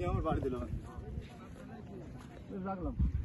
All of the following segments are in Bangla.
ni और बाढ़ दिलाओ रख लो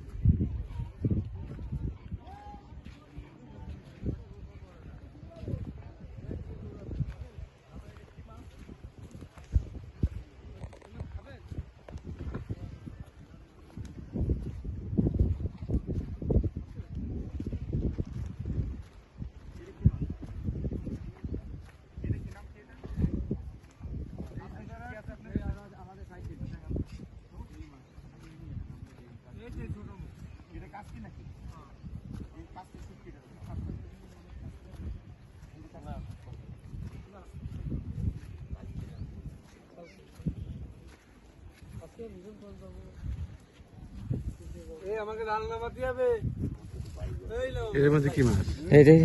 এর মধ্যে কি মাছ? এই রে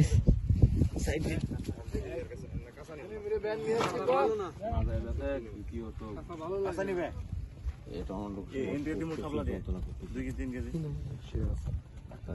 মেরে ব্যান নিয়ে আসছি ভালো না। ভালো লাগে। এটা অন্য দুই কেজি তিন কেজি।